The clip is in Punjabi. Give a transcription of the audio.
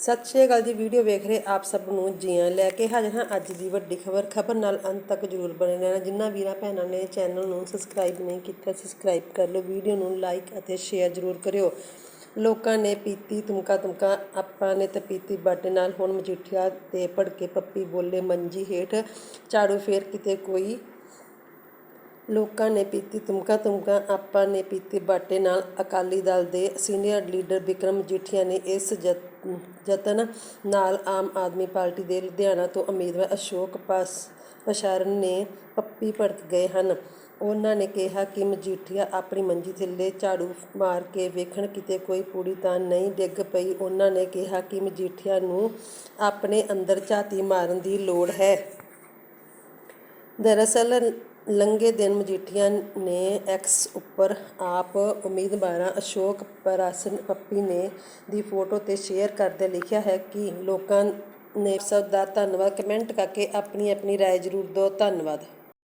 ਸਤਿ ਸ਼੍ਰੀ ਅਕਾਲ ਜੀ, ਵੀਡੀਓ ਵੇਖ ਰਹੇ ਆਪ ਸਭ ਨੂੰ ਜੀਆਂ ਲੈ ਕੇ ਹਾਜ਼ਰ ਹਾਂ ਅੱਜ ਦੀ ਵੱਡੀ ਖਬਰ। ਖਬਰ ਨਾਲ ਅੰਤ ਤੱਕ ਜਰੂਰ ਬਣੇ ਰਹਿਣਾ। ਜਿਨ੍ਹਾਂ ਵੀਰਾਂ ਭੈਣਾਂ ਨੇ ਚੈਨਲ ਨੂੰ ਸਬਸਕ੍ਰਾਈਬ ਨਹੀਂ ਕੀਤਾ ਸਬਸਕ੍ਰਾਈਬ ਕਰ ਲਓ, ਵੀਡੀਓ ਨੂੰ ਲਾਈਕ ਅਤੇ ਸ਼ੇਅਰ ਜਰੂਰ ਕਰਿਓ। ਲੋਕਾਂ ਨੇ ਪੀਤੀ ਤੁਮਕਾ ਤੁਮਕਾ ਆਪਾਂ ਨੇ ਤਾਂ ਪੀਤੀ ਬਾਟੇ ਨਾਲ। ਹੁਣ ਮਜੀਠੀਆ ਤੇ ਭੜਕੇ ਪੱਪੀ ਬੋਲੇ ਮੰਜੀ ਹੇਠ। ਝਾੜੂ ਫੇਰ ਕਿਤੇ ਕੋਈ ਲੋਕਾਂ ਨੇ ਪੀਤੀ ਤੁਮਕਾ ਤੁਮਕਾ ਆਪਾਂ ਨੇ ਪੀਤੀ ਬਾਟੇ ਨਾਲ। ਅਕਾਲੀ ਦਲ ਦੇ ਸੀਨੀਅਰ ਲੀਡਰ ਬਿਕਰਮ ਮਜੀਠੀਆ ਨੇ ਇਸ ਜਤ- ਯਤਨ ਨਾਲ ਆਮ ਆਦਮੀ ਪਾਰਟੀ ਦੇ ਲੁਧਿਆਣਾ ਤੋਂ ਉਮੀਦਵਾਰ ਅਸ਼ੋਕ ਪਾਸ, ਪਸ਼ਾਰਨ ਨੇ ਪੱਪੀ ਭੜਕ ਗਏ ਹਨ। ਉਹਨਾਂ ਨੇ ਕਿਹਾ ਕਿ ਮਜੀਠੀਆ ਆਪਣੀ ਮੰਜੀ ਥੱਲੇ ਝਾੜੂ ਮਾਰ ਕੇ ਵੇਖਣ ਕਿਤੇ ਕੋਈ ਪੂੜੀ ਤਾਂ ਨਹੀਂ ਡਿੱਗ ਪਈ? ਉਹਨਾਂ ਨੇ ਕਿਹਾ ਕਿ ਮਜੀਠੀਆ ਨੂੰ ਆਪਣੇ ਅੰਦਰ ਝਾਤੀ ਮਾਰਨ ਦੀ ਲੋੜ ਹੈ। ਦਰਅਸਲ ਲੰਘੇ ਦਿਨ ਮਜੀਠੀਆ ਨੇ ਐਕਸ ਉੱਪਰ ਆਪ ਉਮੀਦਵਾਰਾਂ ਅਸ਼ੋਕ ਪਰਾਸਰ ਪੱਪੀ ਨੇ ਦੀ ਫੋਟੋ ਤੇ ਸ਼ੇਅਰ ਕਰਦੇ ਲਿਖਿਆ ਹੈ ਕਿ ਲੋਕਾਂ ਨੇ ਸਭ ਦਾ ਧੰਨਵਾਦ। ਕਮੈਂਟ ਕਰਕੇ ਆਪਣੀ ਆਪਣੀ ਰਾਏ ਜ਼ਰੂਰ ਦਿਓ। ਧੰਨਵਾਦ।